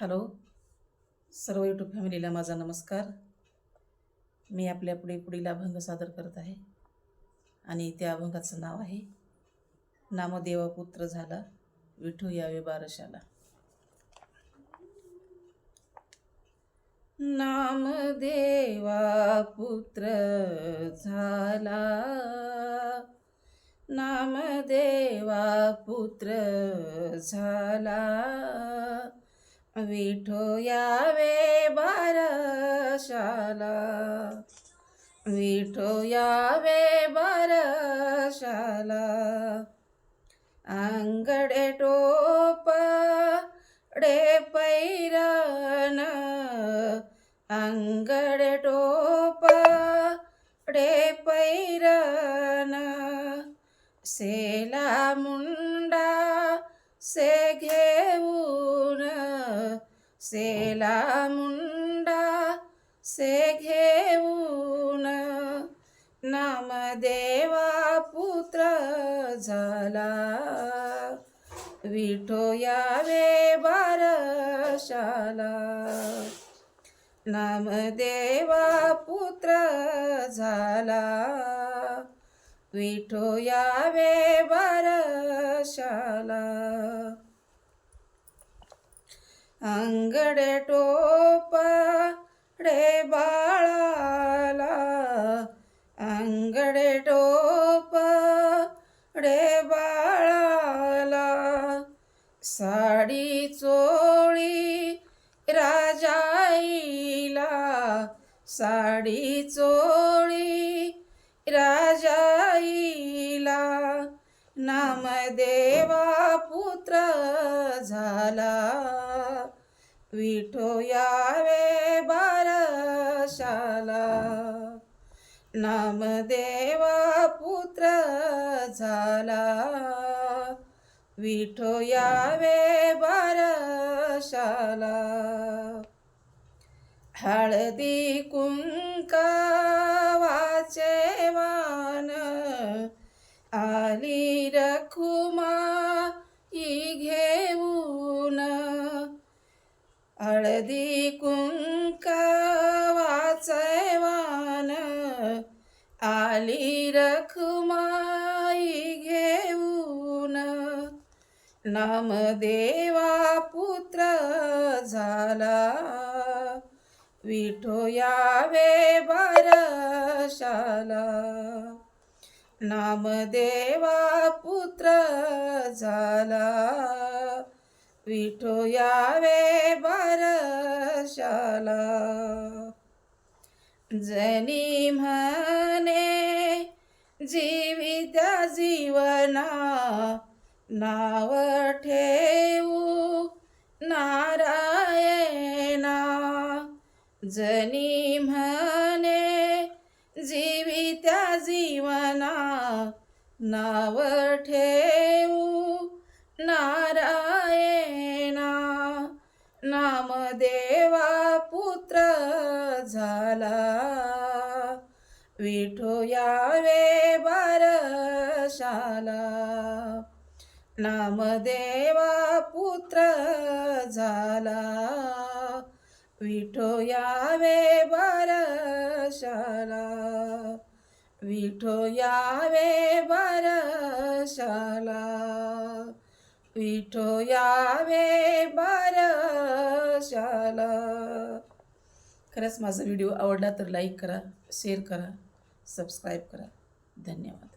Hello सर्व YouTube फॅमिलीला माझा नमस्कार. मी आपल्या पुढे पुढील अभंग सादर करत आहे आणि त्या अभंगाचं नाव आहे नामदेवापुत्र झाला विठू यावे बारशाला. नामदेवा पुत्र झाला नामदेवा पुत्र झाला. विठो यावे बरशाला विठो यावे बरशाला अंगडे टोप डे पैरान. अंगडे टोप डे पैरान. सेला मुंडा से घे सेला मुंडा से घेऊन नामदेवा पुत्र झाला. विठो यावे बारशाला. नामदेवा पुत्र झाला. विठो यावे अंगड टोप रे बाळाला. अंगड टोप रे बाळाला. साडी चोळी राजाईला. साडी चोळी राजाईला. नामदेवा पुत्र झाला. विठो यावे बारशाला. नामदेवा पुत्र झाला. विठो यावे बारशाला. हळदी कुंका हळदी कुंकवाचे वान. आली रखुमाई घेऊन. नामदेवा पुत्र झाला. विठो यावे नाम नामदेवा पुत्र झाला. विठो यावे बारशाला जनी म्हणे जीवित्या जीवना नाव ठेवू नारायणा। जनी म्हणे जीवित्या जीवना नाव ठेवू ना पुत्र झाला. विठो यावे बारशाला. नामदेवा पुत्र झाला. विठो यावे बारशाला. विठो यावे बारशाला. विठो यावे बारशाला. खरंच माझा व्हिडिओ आवडला तर लाईक करा शेअर करा सबस्क्राईब करा. धन्यवाद.